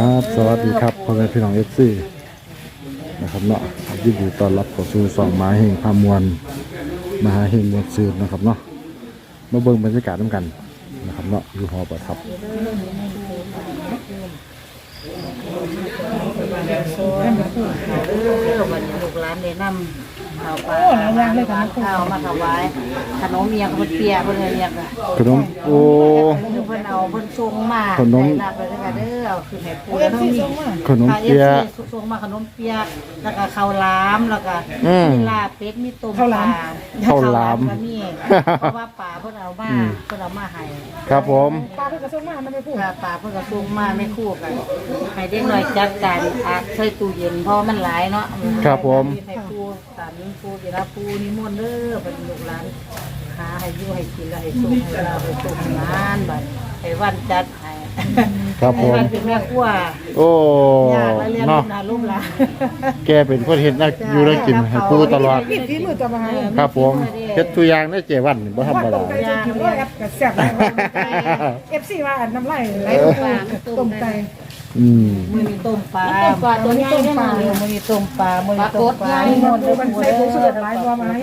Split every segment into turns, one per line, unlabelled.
ครับ สวัสดีครับพ่อแม่พี่น้องเอฟซีนะครับเนาะยินดีต้อนรับเข้าสู่สองมหาเฮงพามวลมหาเฮงมวลซืนนะครับเนาะมาเบิ่งบรรยากาศน้ำกันนะครับเนาะอยู่หอประทับ
เออวันนี้ลูกหลานได้นำ ข้าวปลาข้าวมาถวายขนมเมียงคนเปียคนเรียกอะ
ขนมโอ้
เพิ่นเอาเพิ่นส่งมา
ขนม
รับเลยค่ะเด้อเอาคือให้ปูแล้วมี
ขนมเปียะ
ค่ะ FC ส่งมาขนมเปียะแล้วก็ข้าวหลามแล้วก็
มี
ลาบเป็ดมีต้มปลา
ข้าวหลาม
ก็มีเพราะว่าป่าเพิ่นเอามาเพิ่นเอามาให้
ครับผม
ปลาเพิ่นก็ส่งมาไม่ได้พูดค่ะปลาเพิ่นก็ส่งมาไม่คู่กันให้เด็กหน่อยจัดการอาจใส่ตู้เย็นเพราะมันหลายเนาะ
ครับผม
ให้ปูสันปูเวลาปูนิมนต์เด้อเป็นลูกหลานหาให้อยู่ให้กินแล้วให้ส่งให้เราให้ส่งงานบัดให้วันจัดให้
ครับผม
ให้วันเป็นแม่ครัว
โอ้
ยากแล้วเรียนลู
เนาะ
กหลานลูกหลาน
แกเป็นคนเห็นนักอยู่นักกินให้ปูตลอด
ปิดที่มือจะมาให้
ครับผมเฮ็ดตัวอย่างได้เจวันนี่บ่ธรรมดา
ยากเลย
แซ่บเอฟซีว่าอันน้ำไหลไหลลงไปต้มไก่
อืม
มือนี้ต้มปลาต้มปลาตัวนี้ต้มปลามือนี้ต้มปลามือนี้ต้มปลานิมนต์เด้อ
มัน
ปู
ใส่
เด้
ผงชูร
อ
สหลายบัวมาให้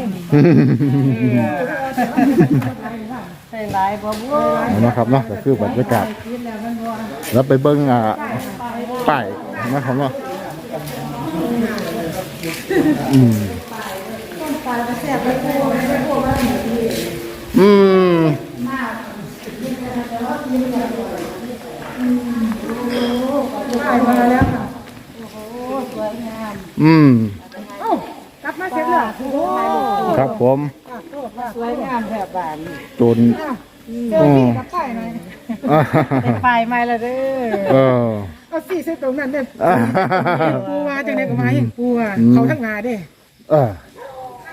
ใส่หลายบ่บ่
เอานะครับเนาะก็คือบรรยากาศแล้วไปเบิ้งอ่าป้ายนะครับเนาะอืมอืม
ได้มาแล้วค่ะ
อืม
เอ้ากลับมาเสร็จแล้วโอ้
ครับผม
สวยงามแบบบาน
จน
เจอพี่กับป้ายหน่อย
อ่า
เป็นปลายไม้ละเด้อ
เออ
เอาสี่เส้นตรงนั้นเด้ปูว่าจังได๋ก็มาอย่างปูอะเขาทั้งนาเด้
เออ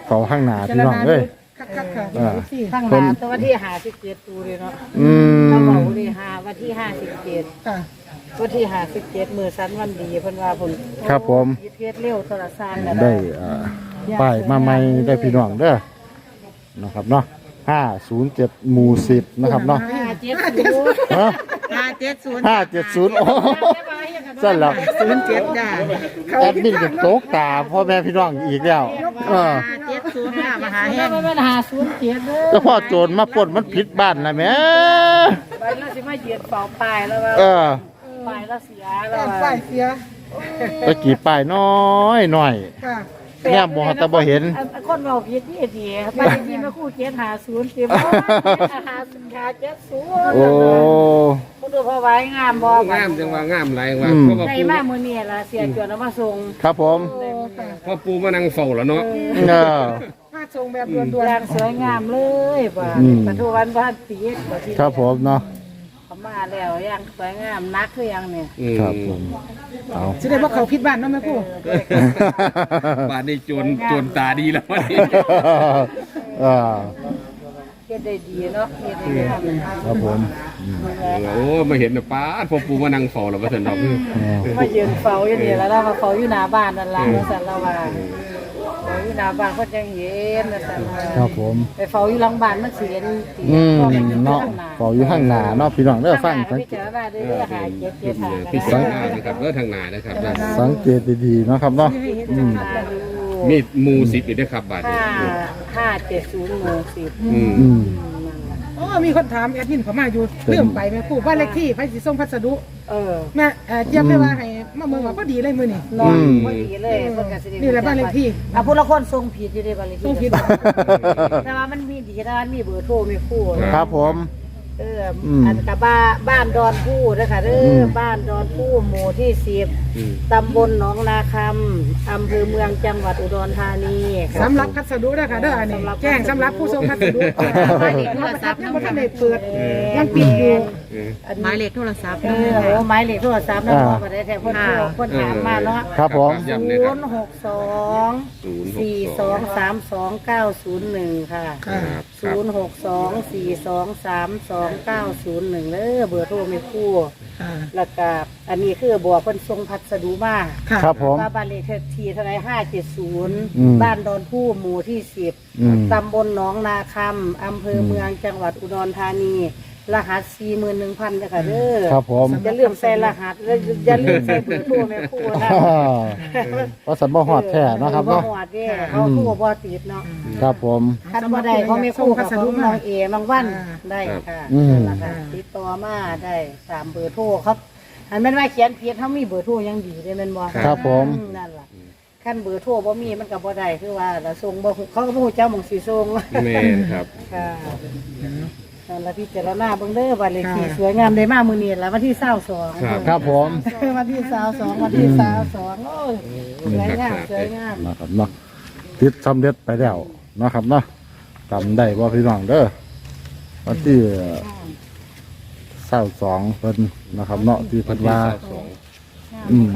เขาข้างหน้าพี่น้องเอ้ย
คักๆค่ะสี่
ข้างหน้าตัววันที่หาสิบเจ็ดตูเลยเนาะ
อืม
เขาบอกเลยหาวันที่ห้าสิบเจ็ด
ค่ะ
วันที่ห้าสิบเจ็ดมือสันวันดีเพิ่นว่าผล
ครับผม
ยึดเทศเร็วโทรศัพท์นะ
ได้อ่าป้ายมาใหม่ได้พี่น้องเด้อนะครับเนาะห้าศูนย์เจ็ดหมู่สิบนะครับเนาะ
ห้าเจ็ดศูนย์
ฮะ
ห้าเจ็ดศูนย์
ห้าเจ็ดศูนย์โอ้สั่นแล้ว
ศูนย์เจ็ดจ้า
แอดมินกับโต๊กตาพ่อแม่พี่น้องอีกแล้วเออ
ห้าเจ็ดศูนย์ห้ามหาแห้งไม่เป็นหาศูนย์เจ็ดเด้อ
แล้วพ่อโจรมาปล้นมันผิดบ้านนะแหม่
ไปแล้วสิมาเหยียดเฝ้าปลายแล้วว่า
เออ
ปลายแล้วเสียแล้ว
ป้ายเสีย
ตะกี้ป้ายน้อยหน่อย
ค่ะ
แง่มองแต่บ่เห็น
คนเราผิดที่ดีไปที่มาคู่เจ็ดหาศูนย์เจ็ดหาหาเจ็ดศูนย์
โอ้
คุณดูพอไว้งามบ่
งามจังว่างามหลายว่า
อืม
เพราะว่า
ใน
ปู
มามื้อนี้ล่ะเสียจวนเอามาส่ง
ครับผม
โอ้ค่ะ
เพราะปูมานั่งเฝ้าแล้วเนาะ
เออ
มาทรงแบบด่วน
อย่างสวยงามเลยบ่า
อืม
ปทุวันบ้านปีดบ่ที่
ครับผมเนาะ
เขา มาแล้วอย่างสวยงามนักคือยังเนี่ย
อืม
ครับผมเอา
ๆสิได้บ่เขาผิดบ้านเนาะแม่ปู
บ้านนี้โจรโจรตาดีแล้ววันนี้
เออ
เฮ็ดได้ดีเนาะเฮ็ดได้งาม
ครับผมอืม
โอ้มาเห็นนะป้าดพอปูมานั่งเฝ้าแล้วว่าสนอก
มายืนเฝ้าอยู่นี่แล้วเรามาเฝ้าอยู่หน้าบ้านนั่นล่ะว่าซั่นละว่าเฝ้า อยู่หน้าบ้านเพิ่นจังเห็นว่าซั่นว่า
ครับผม
ไปเฝ้าอยู่หลังบ้านมันสิเห็นตี
อืม
พอมันอยู่
เนาะ
ข้างหน้า
เฝ้าอยู่ข้างหน้าเนาะพี่น้องเด้อฟังสัง
พิ
เกต
จารณาเด้อหาเจ็ดเจ็ดหา
พิ
ก็
จาร
ได้
ณานะครับเออทางหนานะครับนะ
สังเกตดีๆเนาะครับเนาะอืม
มีหมูสิบอยู่ด้วยครับบ้านนี้
ห้าห้าเจ็ดศูนย์หมู่สิบ
อืม
อืม
โอ้มีคนถามแอดมินเขามาอยู่เรื่องไปแม่ปูบ้านเลขที่ไผสิส่งพัสดุ
เออ
แม่เอ่อเจี๊ยบเลยว่าให้มาเมืองว่าพอดีเลยมื้อนี้
นอนพอดีเลยเพิ่นก็สิได้
นี่แหละบ้านเลขที่
อะผู้ละคนส่งผิดอยู่ในบ้านเลข
ส่งผิ
ที่
ด
แต่ว่ามันมีดีนะมันมีเบอร์โทรมีคู่
ครับผม
เอออ
ม
อันกับบ้านบ้านดอนผู้นะคะเด้ออ
ม
บ้านดอนผู้หมู่ที่สิบ
อืม
ตำบลหนองนาคำอำเภอเมืองจังหวัดอุดรธานีค่ะ
สำหรับพัสดุด้วยค่ะเด้ออันนี้แจ้งสำหรับผู้ส่งพัสดุหมายเลขโทรศัพท์ยังบ่ทันได้เปิด ยังปิดอยู่
เออ
หมายเลขโทรศัพท์เออโอ้หมายเลขโทรศัพท์นะพ่อมาได้แต่เพิ่นโทรเพิ่นถามมาเนาะ
ครับผม
ย้ำ
ศู
เลยครับ
นย์หกสอง
ศูนย์หก
สี่สองสามสองเก้าศูนย์หนึ่งค่ะ
ครับครับ
ศูนย์หกสองสี่สองสามสองเก้าศูนย์หนึ่งเด้อเบอร์โทรไม่คู่
ค่ะ
แล้วก็อันนี้คือบัวเพิ่นทรงพัสดุมา
ค่ะ
ครับผม
ว่าบ้านเลขที่เท่าไหรห้าเจ็ดศูนย์
อืม
บ้านดอนผู้หมู่ที่สิบ
อืม
ตำบลหนองนาคำอำเภอเมืองจังหวัดอุดรธานี รหัสสี่หมื่นหนึ่งพันเลยค่ะเด้อ
ครับผม
อย่าลืมใส่รหัสแล้วอย่ลือมใส่เบอร์โทแม่ครูนะอ่า
ว่าสันบ่หอดแท้เนะครับเนาะบ่
หอดเนี่ยเขาคู่บ่ติดเนาะ
ครับผม
คันบ่ได้เขาไม่คู่กับขอน้องเอบางวันได้ค่ะติดต่อมาได้สามเบอร์โทรครับอันแม่นว่าเขียนเพียดเขามีเบอร์โทรอยังดีเลยแม่นบ่
ครับผม
นั่นแหละขั้นเบอร์โทรบ่มีมันกับบ่ได้คือว่าเราส่งบ่เขาก็พูดเจ้าม่องสิส่ง
แม่นครับ
ค่ะ นั่วพี่เจรนาบิ่งเด้อบ้าเลขที่สวยงามได้มากมือเนี่ยแล้ววันที่22
ครับ
ครับผม
วันที่เสาสองวันที่เสาสองโอ้ยสวยงามสวยงาม
นะครับเนาะติดสำเร็จไปแล้วนะครับเนาะจำได้ว่าพี่น้องเด้อวันที่เศร้าสองเพิ่นนะครับ เนาะที่เพิ่นว่า
อื
ม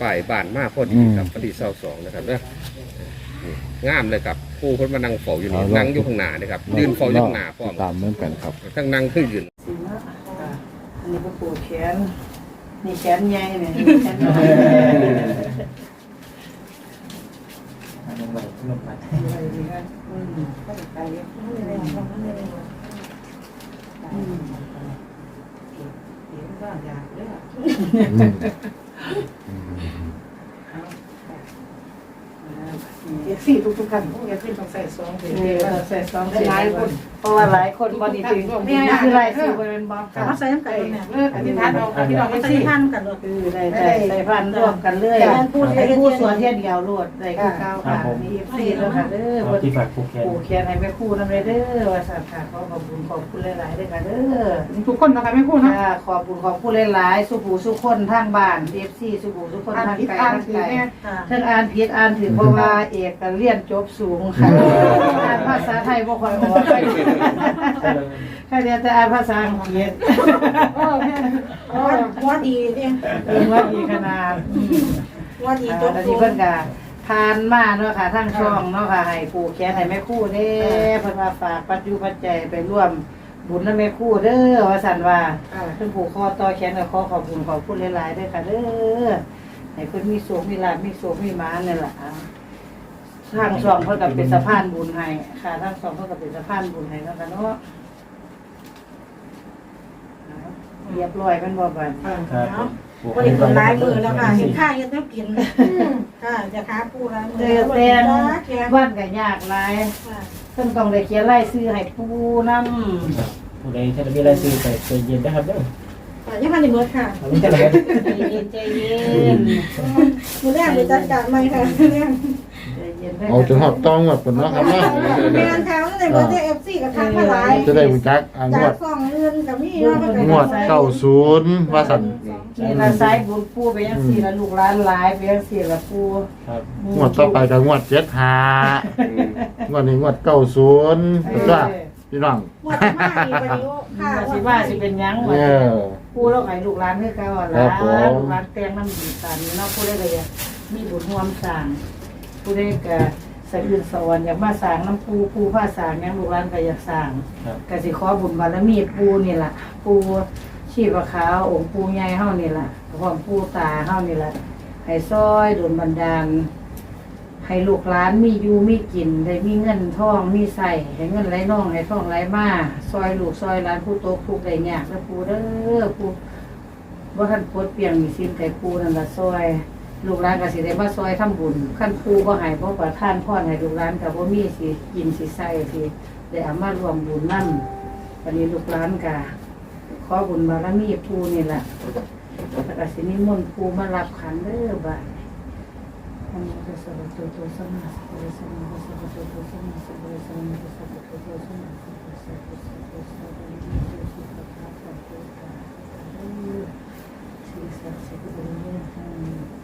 ฝ่ายบ้านมากพอดีครับปฏิเสาสองนะครับเนาะ งามเลยครับผู้คนมานั่งเฝ้าอยู่นี่นั่งอยู่ข้างหน้าเลยครับยืนเฝ้าอยู่ข้างหน้าพร้อม
ตามเหมือนกันครับ
ทั้งนั่งขึ้นยืน
อันนี้ก็ปูแขนนี่แขนใหญ่เยแขน ซี่ทุกๆคันงพวกแอ
ดมินต้องใส่ซองเพื่
เออใส่ซองเสียหลายคน เพราะว่าหลายคนบอดีถึงคือหลายสื่อบริเวณบอก
ค่มาใส่น้ำไก่เนี่ยเลิกอธิษฐานเอาอธิษฐานไม่ใช่ท่านกันหรอก
คือใด้ได้ได้พันร่วมกันเรื่อยพูดได้พูดส่วนเทียนยาวรวดใส่คือเก้าค่ะมีเอฟซีแล้วค่ะเด้อ
ที่ฝากผูกแขน
ผูกแขนให้แม่คู่นั่นเลยเด้อว่าสัตว์ค่ะขอขอบคุณขอบคุณหลายๆด้วยค่ะเด้อ
ทุกคนนะคะแม่คู่นะ
ขอบคุณขอบคุณหลายๆสุขูสุขคนทางบ้านเอฟซีสุขูสุขคนทางไกลทางไกลเชิญอ่านพิดอ่านถือเพราะว่าเอกเรียนจบสูงค่ะอ่านภาษาไทยบ่ค่อยออกข้าเดียวจะอาภาษาของเย็น
โอ้แม่โอ้วดี
เนี่ยเว่าดีขนาด
หัวดีจน
ตอนนี้เพิ่นกาทานมาเนาะค่ะทั้งช่องเนาะค่ะให้ปู่แขนให้แม่คู่เด้เพิ่นว่าฝากปัจจุปัจจัยไปร่วมบุญนะแม่คู่เด้อว่าสันว่าเพิ่นผูกคอต่อแขนกับคอขอบคุณขอบคุณหลายๆด้วยค่ะเด้อให้เพิ่นมีโศกมีลาภมีโศกมีมาเนี่ยละ ข้างซองเพิ่นกับเป็นสะพานบุญให้ค่ะทางช่องเพิ่นกับเป็นสะพานบุญให้แล้วกันเนาะเรียบร้อยมันบ่บัด
เออนาะ
วันนี้คนร้ายมือแล้วค่ะเห็นข้าเห็นต้องกินค่ะจะค้าผู้ร้ายมื
เจอแล้วแต่เกียร์วัดก็ยากหลายเพิ่นต้องเลยเขียนรายชื่อให้ปูน้ำครับ
ผู้ใดถ้ามีรายชื่อใส่ใจเย็นนะครับเด้อค่
ยังมันในมือค่ะ
เอาไว้
จะไหนใจเย็น
มือแรกเลยจัดการใหม่ค่ะ
เอา
จนหอดต้องแบบคนเนาะครับเนาะ
แมนทางในบริษัเอฟซีกับทางมาหลาย
จะได้รู้จักอ่าง
ว
ด
สองเงินกับพี่เนาะก็ได้
งวดเก้าศูนย์ว่าสันกิ
นละไซบุญปูไปยังสี่ละลูกล้านหลายไปยังสี่ละปู
ครับ
งวดต่อไปก็งวดเจ็ดหางวดนี้งวดเก้าศูนย์ก็พี่น้อง
งวดมาอีก
ยู่สิว่าสิเป็นยังวะ
เนี่ย
ปูแล้วไงลูกล้านให้เขาอะ
ครั
ล้า
น
ลูกล้านแตงน้ำดีตันเนาะปูได้เลยมีบุญห่วมสร้าง ผู้ได้กะสะอื่นสวรรค์อยากมาสางน้ำปูปูผ้าสางหยังลูกหลานก็อยากสร้าง
ครั
กสิขอบุญบารมีปูนี่แหละปูชีพขาวองค์ปูใหญ่เฮานี่แหละพร้อมปูตาเฮานี่แหล่ะให้ซอยโดนบันดาล ให้ลูกหลานมีอยู่มีกิน ได้มีเงินทองมีใส่ให้เงินไหลน่องให้ทองไหลมาซอยลูกซอยหลานผู้โตกผู้ใดยากแล้วปูเด้อปูบ่ทันโพดเปียงมีสินแก่ปูนั่นละซอย ลูกหลานก็สิได้มาซอยทำบุญขั้นครูก็ให้เพราะประทานพ่อให้ลูกหลานก็บ่มีสิกินสิใส่สิได้เอามารวมบุญนั่นวันนี้ลูกหลานก็ขอบุญบารมีปูนี่แหละแล้ก็สินิมนต์ปูมารับขันเด้อบ่ายนสวัสัาที่มาสวัตวสมั่งทธิ์น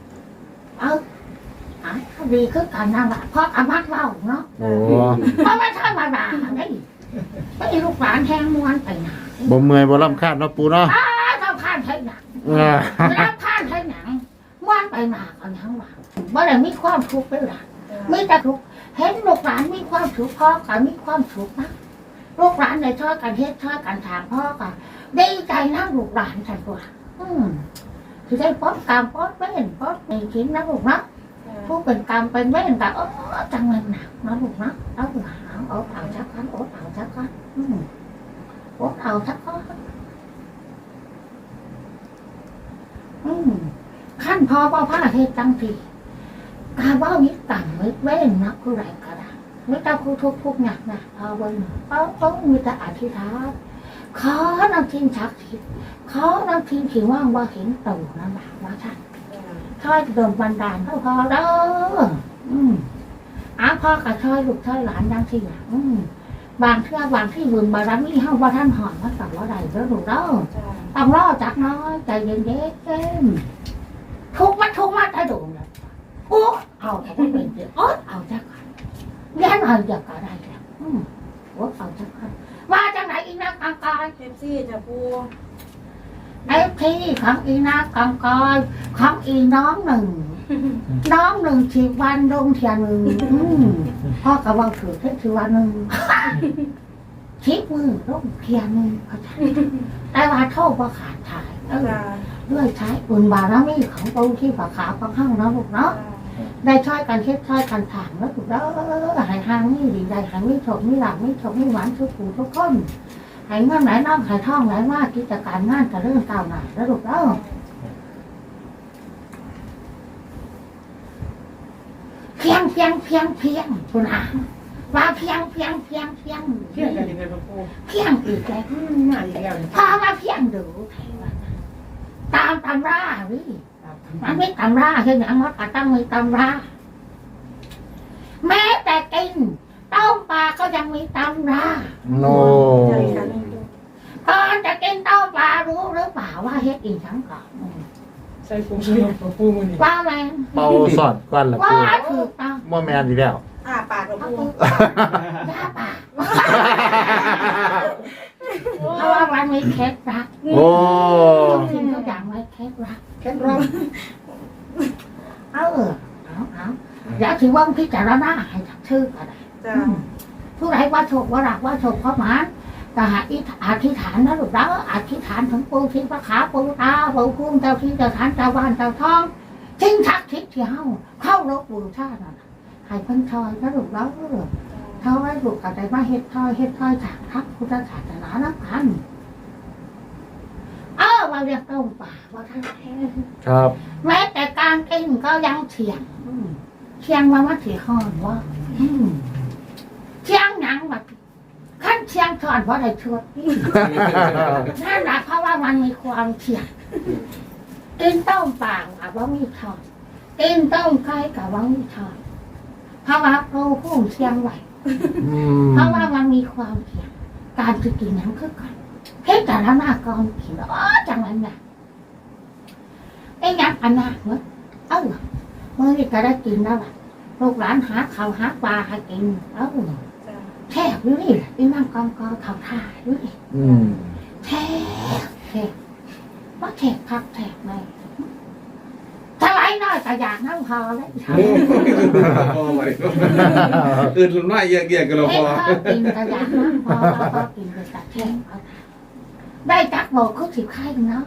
ดีคือกันนั่นแหละเพราะอามัดเว้าเนาะ
โอ้
เพราะมันธรรมดาไงไอ้ลูกหลานแทงมวนไปหนา
บ่เมื่อยบ่ลำคาญเนาะปูเนาะ
อ้าทำข้านใช่หนัก
อ่า
รับผ่านให้หนังม่วนไปมากันทั้งวันบ่ได้มีความทุกข์เลยล่ะมีแต่ทุกข์เห็นลูกหลานมีความสุขพ่อก็มีความสุขนะลูกหลานในช่วยกันเฮ็ดช่วยกันถางพ่อก็ดีใจนะลูกหลานฉันตัวอืมคือได้ป๊อดกรรมป๊อดเว้นป๊อดมีชิ้นนะลูกนะ ผู้เป็นกรรมเป็นเว้นก็เออจังเลยหนักนะลูกนะเอาหลังเอาเอาชักกันเอาเอาชักกันอืมเอาเอาชักกันอืมขั้นพอพ่อพาเทศจังทีกาว่าวิต่างไม่เว้นนักผู้ไรก็ได้ไม่ต้องผู้ทุกข์ทุกหนักนะเอาไว้หน่อยเอาต้องมีแต่อธิษฐานขอนำทีมชักทิศขอนำทีมที่ว่างว่าเห็นตู่นั่นแหละว่าท่าน ช่วยเดิมบันดาลเขาพอเด้ออืมอาพ่อกับช่วยลูกช่วยหลานดังที่อะอืมบางเทื่อบางที่บุญบารมีเฮาว่าท่านหอนว่าสั่งว่าใดเด้อลูกเด้อต้องรอจักน้อยใจเย็นๆทุกมัดทุกมัดให้ดูนะโอ้เอาแต่ก็เป็นเดียวโอ้เอาจักกันยันเอาอยากก็ได้แล้วอืมโอ้เอาจักกันว่าจังไหนอีนักกังกาย
เอฟซี่จะปู
ไอ้ที่ของอีนักกังกายของอีน้องหนึ่ง น้องหนึ่งชีวันลงเทียนหนึ่งอืมพ่อกับว่าถือเทศชีวันหนึ่งชิปมือลงเทียนหนึ่งเข้าใจแต่ว่าโทษว่าขาดถ่ายเออ
จ้า
ด้วยใช้บุญบารมีของปูที่ฝาขาวของห้างเนาะลูกเนาะได้ช่วยกันคิดช่วยกันถางแล้วถูกแล้วหายทางนี่ดีใจหายไม่ฉกไม่หลับไม่ฉกไม่หวานทุกผู้ทุกคน หายเมื่อไหนน้องหายท่องไหนว่ากิจการงานจะเริ่มก้าวหน้าแล้วลูกแล้วเพียงเพียงเพียงเพียงคุณอาว่าเพียงเพียงเพียงเพียง
เที่ยงกันดีเลยปู
เพียงอีกแล้ว
อืมมาอีกแล้ว
พอมาเพียงดูตามตำราวิมันไม่ตำราคืออย่างมันก็ต้องมีตำราแม้แต่กินต้มปลาก็ยังมีตำรา
โน
ก่อนจะกินต้มปลารู้หรือเปล่าว่าเฮ็ดอีสังก่อน
ใส่ปูช่วยปูมือนี่
ว่าแมน
เป่าสอดก้อนละ
ว่า
ปู
ถูกต้อง
บ่แมนอีกแล้ว
อ่าปากกับ
เอา
ปู
ไปย่าปากเพราะว่ามันมีเคล็ดลับ
โอ้
ทุกสิ่งทุกอย่างไว้เคล็ดลับ
แค่ร้อง
เอาเออเอาเอาอย่าถือว่าพิจารณาให้ทักชื่อก็ได้
จ้า
ผู้ใดว่าโชคว่ารักว่าโชคเพราะหมา ก็หาอิอธิษฐานนะลูกเด้ออธิษฐานถึงปูทิพระขาปูตาปูคุ้มเจ้าที่เจ้าฐานเจ้าบ้านเจ้าท้องทิ้งทักทิศที่เฮาเข้ารบบูชานั่นน่ะให้เพิ่นชอยนะลูกเด้อเท่าไรลูกก็ได้มาเฮ็ดทอยเฮ็ดทอยจากทักพุทธศาสนานักกันเออว่าเรียกต้มป่าว่าท่านแท้
ครับ
แม้แต่การกินก็ยังเถียงอืมเถียงว่ามันถีห้อนว่าอืมเถียงหนังแบบ ขั้นเถียงถอนเพราะอะไรชดนั่นแหละเพราะว่ามันมีความเถียงกินต้มปลากับว่ามีทอนกินต้มไก่กับว่ามีทอนเพราะว่าโปรพุ่งเชียงไหว
อืม
เพราะว่ามันมีความเถียงการจะกินน้ำคือกันเฮ้แต่ละหน้ากองกินอ๋อจังไรเนี่ยไอ้ยักษ์อันหน้าเมื่อเออเมื่อนี้ก็ได้กินแล้วล่ะลูกหลานหาข้าวหาปลาให้กินเออ
จ้า
แทบอยู่นี่แหละอีนั่งกองกอข้าวท่าอยู่นี่
อืม
แทบแทบว่าแทบพักแทบไม่ถ้าไรน้อยก็อยากนั่งพอแล้ว
พอไปอื่นส่วนมากแยกๆกันเรา
เฮ้
พ
ย
อ
พอกินก็อยากนั่งพอแล้วพอกินก็จะแทบเอาได้จักบอกเขาสิบไข่เนาะ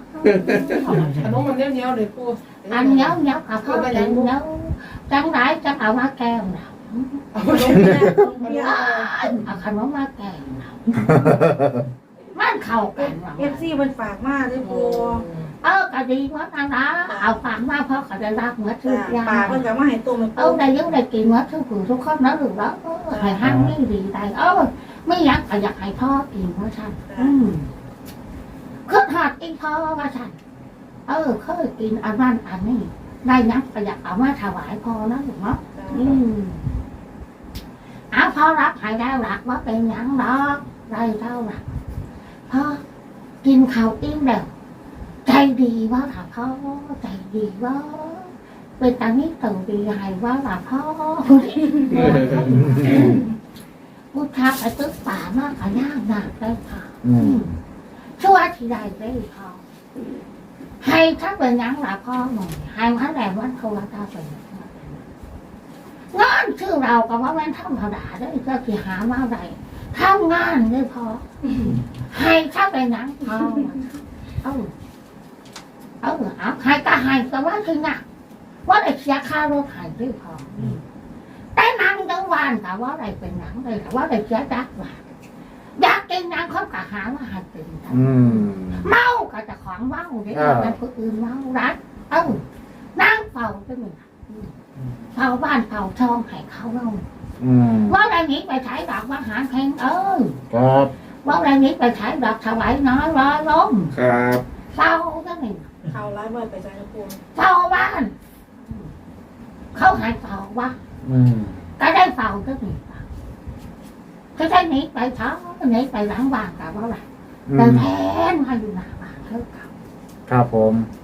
ขนมมันเนี้ยวๆเลยปู
อันเนี้ยเนี้ยกับพ่อกินเนี้ยจังไรจะเอามาแกงเรา
เอาขนม เอา
ขนมมาแกงเรามันเข้ากันว่ะ
เอฟซีมันฝากมากเลยปู
เออก็ดีว่าทางนะเอาฝังมาเพราะเขาได้รักเหมือนทุ
ก
อย่าง
ปากมันจะมาให้ต้มเลย
เออได้ยังได้กินเหมือนทุกผู้ทุกคนนะหรือแล้วให้ห้างนี่ดีได้เออไม่อยากก็อยากให้พ่อกินเพราะฉันอืมคือหอดกินพ่อว่าฉันเออเคยกินอันนั้นอันนี้ได้ยังก็อยากเอามาถวายพ่อนะหรือเนาะอืม อาพอรับให้ได้รักว่าเป็นหยังดอกได้เท่ารักพ่อกินข้าวอิ่มแล้วใจดีว่าล่ะพ่อใจดีว่าเป็นตานี้ตื่นดีให้ว่าล่ะพ่อพุทธะไปตึกป่ามากขย่างหนักได้ค่ะ
อืม
ช่วยที่ใดได้พ่อหให้ถ้าเป็นหยังหลับพ่อหน่อยให้พระแรงวันโทรตาเป็น งานชื่อเราก็ว่าแม่นธรรมดาได้อก็คือหามาได้ทำงานได้พอให้ถ้าเป็นหยังพ่อเอาเอาเอาให้ก็ให้ก็ว่าคือหนักว่าได้เสียค่ารถให้ด้วยพอแต่หนังจังวันแต่ว่าได้เป็นหนังเลยแต่ว่าได้เสียจักว่าอยากกินหนังเขาก็หามาให้กิน
อืม
เมาก็จะของเมาเด็ก
อ่า
มันคนอื่นเมารัดเอ้านั่งเฝ้าก็มี เฝ้าบ้านเฝ้าช่องให้เขาเล่า
อืม
ว่าอะไรนี้ไปใช้ดอกว่าหารแข่งเออ
ครับ
ว่าอะไรนี้ไปใช้ดอกถวายน้อยร้อยล้ม
ครับ
เฝ้าก็มี
เขาไล่เมื่อไปใจนะปู
เฝ้าบ้าน เขาให้เฝ้าว่า
อืม
ก็ได้เฝ้าก็มีเฝ้าก็ได้หนีไปเช้าก็หนีไปหลังบ้านกับว่าอะไร
อื
แต่
ม
แทนมาอยู่หน้าบ้านเขาเขา
ครับผม
ตีน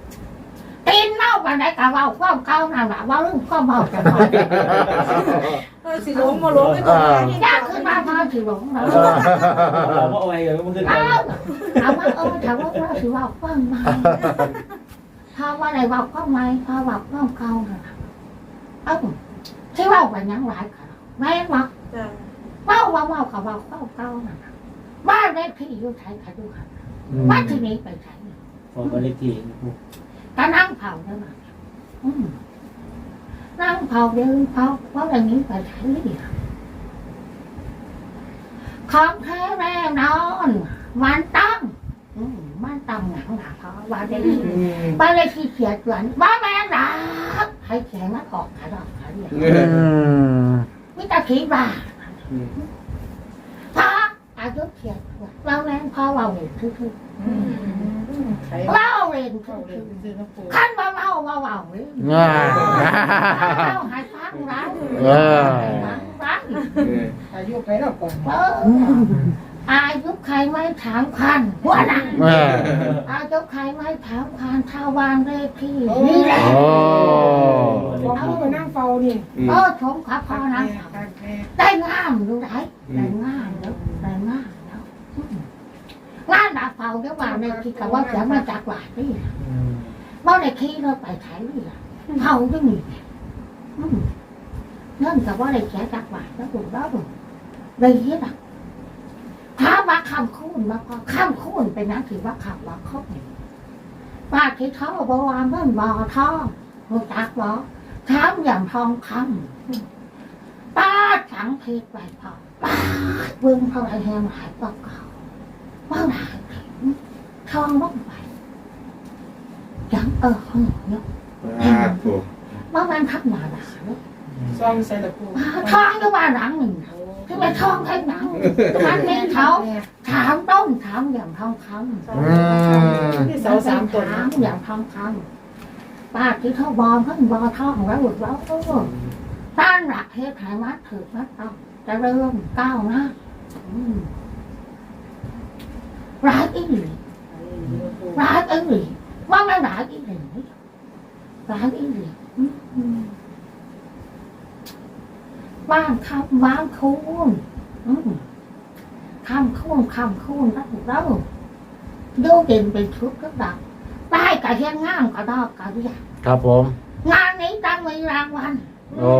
เมาไปไหนกะเว่าความเก่านั่นแหละว่าเรื่องความเมาจะพอ
เออสิลงมาลงไม่ตรงนั้นนี่
ยากขึ้นมาพอถือหลงเรา
เราก็เอาไว้กันมันขึ้น
เอาถามว่าเออถามว่าว่าถือว่าความเมาพอว่าอะไรว่าความไม่พอว่าความเก่านั่นแหละเอ้าที่ว่าไปยังหลายค่ะแม่ว่า
จ้ะ
เมาว่าเมากับว่าความเก่านั่นแหละบ้านเลขที่อยู่ไทยค่ะดูค่ะบ้านที่นี้ไปใช้
พอมาเล็กทีปู
ก็นั่งเผาได้ไหมอืม นั่งเผาเดินเผาเพราะอย่างนี้ไปใช้ไม่ดีของแท้แน่นอนมันต้องอืมมันต้องหนังหนาเพราะว่าได้ยินว่าเลยที่เขียนส่วนว่าแม่รักให้เขียนมันออกขาดอกขาเดียว
อืม
มิตรขีบ้าพระอายุเขียนเราแรงพอเราเห็นคือ
ใช้
เราเรียนคื
เข้า
อ
เลยซื้อนะปู
ขั้นว่าเราว่าเราเรียน
ง่า
เราหายฟังเรา
เออ
ฟัง
อายุไปแล้วก่อน
เอออายุใครไม่ถามคันหัวหนัง
เออ
อายุใครไม่ถามคันทาวางเลขที่นี่แหละ
โอ้
บอกเขาไปนั่งเฝ้านี่
เออชมขับพอนะ
แม่
ได้งามดูได้ได้งามแล้วได้งาม แล้วงานดาเฝ้าเดี๋ยวว่าในที่กับว่าเสียมาจากหวานนี่ว่าในที่เราไปใช้นี่ล่ะเผาด้วยนี่อืมเนื่องจากว่าในเสียจากหวานแล้วดูแล้วดูเลยเยอะอะถามว่าคำคูณมาพอคำคูณเป็นนักถือว่าคำว่าครบนี่ว่าที่เขาบอกว่าเมื่อบ่อทองรู้จักบ่ถามอย่างทองคำป้าสังเพศไปพอป้าเบิ่งเท่าไรแหงหลายกว่าเก่า ว่าหลายทองบ้องไปยังเออหนูเนาะ
ครับผม
ว่ามันทักหนาหนาเนาะ
ซองใส่ตะปู
ทองก็ว่าหลังหนึ่งนะคือไปทองให้หนังมันมีเขาถามต้นถามอย่างทองคำ
อืม
ที่เสาสามต้น
ถามอย่างทองคำป้าที่เขาบอลเขาบอลทองแล้วหลุดแล้วก็ตั้งหลักเทศหายมัดถือมัดต้องจะเริ่มก้าวหนะ ร้ายอีหลีร้ายอีหลีว่าไม่ร้ายอีหลีร้ายอีหลีอืมบ้านคำบ้านคูนอืมคำคูนคำคูนรักเราดูเด่นเป็นชุดก็ดับได้กระเทียงง่ามกระดอกกระเรียก
ครับผม
งานนี้ต้องมีรางวัล
โอ้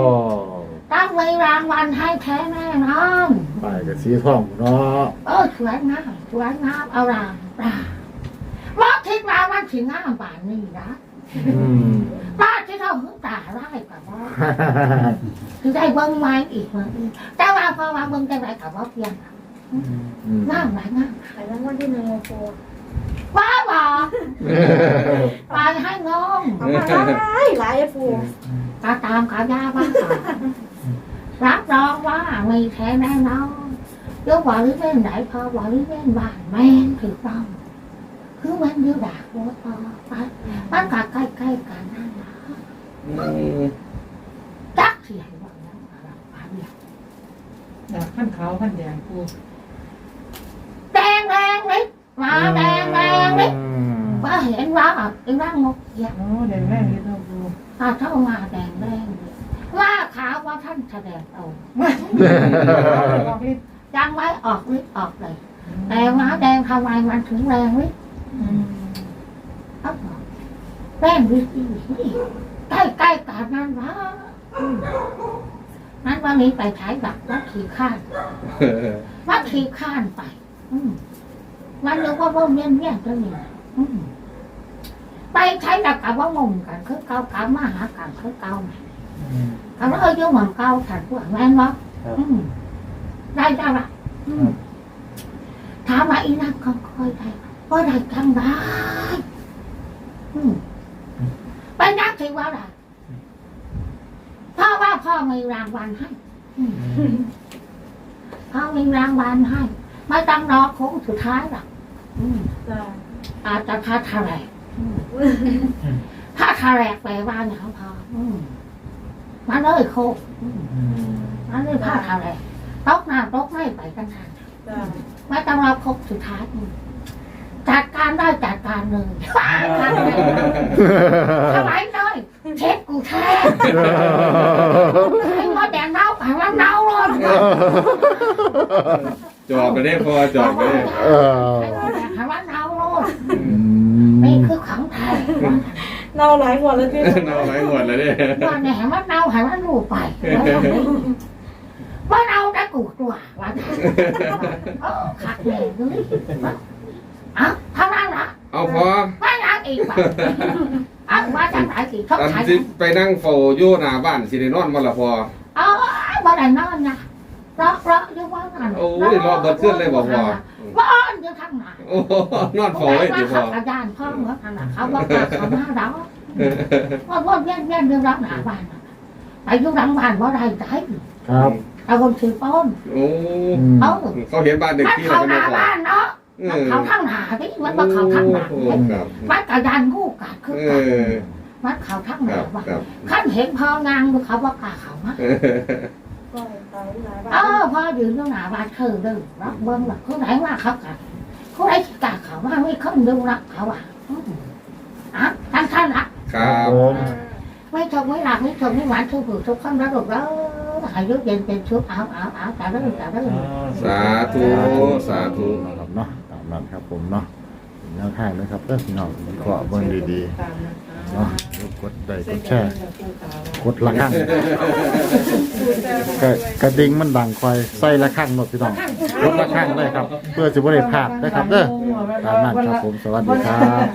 ต้องมีรางวัลให้แท้แน่นอน
ไปกับสีทองเนาะ
เออสวยงามสวยงามเอารางปลาว่าคิดว่ามันถึงงามป่านนี้นะ
อืม
ป้าที่เราหึงตาไล่กับว่าคือได้เบิ้งไม้อีกมาอีกแต่ว่าพอมาเบิ้งได้ไรกับว่าเพียง
อืม
งามหลายงาม
ใส่รางวัลที่หนึ่งโปู
ว้าบอกไปให้งง
เอามาหลายหลายปู
ตาตามกายาบ้างก่อนรับรองว่ามีแท้แน่นอนยกว่าหรือเล่นไหนพอว่าหรือเล่นบ้านแม่นถูกต้องคือมันอยืดดากรถพอไปมันกัใกล้ๆกันนั่นแหละจักเสียงว่านั้นอะไรพันเนี่ย
ขั้นขาวขั้นแดงปู
แดงแดงเลย มาแดงแดงเลย
อืม
ว่าเห็นว่าไอ้ร่างงกเหี้ย
โอ้แดงแรกนี่เท่าปู
ถ้าเข้ามาแดงแดงเลยว่าขาวว่าท่านแสดงตรง
ออกนี่
ยังไว้ออกฤทธิ์ออกเลยแต่มาแดงทำไมมันถึงแรงฤทธิ์
อืม
เอาบอกแป้งวิธีใกล้ใกล้ๆกันนั่นวะอืมนั้นวันนี้ไปใช้แบบวัดขี่ข้านวัดขี่ข้านไป อืม มันเรียกว่าว่าเมียนเมียนตัวนี้อืมไปใช้แบบกับว่างมกันคือเก่าเก่ามาหากันคือเก่าไหมคำว่าเออยุ่งเหมือนเก่าถัดพวกแม่นวะอืมได้ได้ละอืมถามว่าอีนักก็ค่อยได้ว่าได้จังได้อืมไปนักถือว่าอะไรพ่อว่าพ่อมีรางวัลให้อืมพ่อมีรางวัลให้ไม่ต้องรอโค้งสุดท้ายหรอก อืมอาจจะพาทะแลกอืมถ้าทะแลกแปลว่าอย่างพออืมมันเลยโค้งอืมมันเลยพาทะแลกตกน้ำตกไม่ไปกันทางไม่ต้องรอโค้งสุดท้ายอืมจัดการได้จัดการเลยทำไมเลยเช็ดกูแท้ไอ้ว่าแดงเน่าไอ้ว่าเน่าเลย
จอดไปได้พอจอดไปได้
เออ
หาว่าเนาโลด
อืม
นี่คือของไทย
เน่าหลายกว่าแล้วที่
นอนไว้หมดเลยเนี่ย
ว่าเนี่ยหาว่าเนาหาว่าลูกไปว่าเนาได้กูตัวว่าโอ้ขัดแม่เลยเอ้าเท่านั้นละ
เอาพอ
ว่าอยางอีกไปเอ้าว่าจังไรสิเขา
อัน
ขาย
ที่ไปนั่งเฝ้าอยู่หน้าบ้านสิได้นอนวันละพอ
เอ้าว่าได้นอนนะ รอรออยู่ว่างัน
โอ้ยรอเบิดขึ้นเลยบอกพอ
ว่าอ้อนอยู่ทางไหน
โอ้โหนอนเฝ้าไว้ดิพอ
เขาอาจารย์พ่อเหมือนกันนะเขาบอกว่าเขามาเราว่าว่าเงี้ยเงี้ยเรื่องรักหนาบ้านน่ะไปอยุ่งรังบ้านว่าไรใจ
ครับ
เอาคนถือป้น
โอ้
อืม
เอ้า
เขาเห็นบ้านเด็ก
มัน
ที่
เขา
เรา
ห
เป็น
นา
พอ
บ้านเนาะ
เอ
มัน
อ
เขาทั้งหนาดิมันว่าเขาทั้งหนา
โอ้โหครับ
มันกระดานงูกัดขึ้น
เอ
กัน
อ
มันเขาทั้งห
ค
นา
รับ
บ้าน
ครับ
ขั้นเห็นพองางดูเขาว่ากล้าเขามา
เออ
เออพอยืนตรงหนาบ้านเธอเด้อรักเบิ้งหลักเขาไหนว่าเขากันเขาไหนกล้าเขามาไม่เขาดูรักเขาอะอืมอะทั้งท่านละ
ครับ
ผม
ไม่ชมไม่หลักไม่ชมไม่หวานทุกผู้ทุกคนระดกแล้วหายยุเย็นเป็นชุดเอาเอาเอาแต่เรื่องแต่เรื่อง
สาธุสาธุ
นะครับเนาะตามนั้นครับผมเนาะแนวทางนะครับเพื่อนพี่น้องวิเคราะห์เบิ่งดีๆเนาะ กดไลค์กดแชร์กดละครั้งกระกระดิ่งมันดังคอยใส่ละครั้งหมดพี่น้องกดละครั้งเลยครับ เพื่อจะบ่ได้พลาดนะครับเด้อตามนั้นครับผมสวัสดีครับ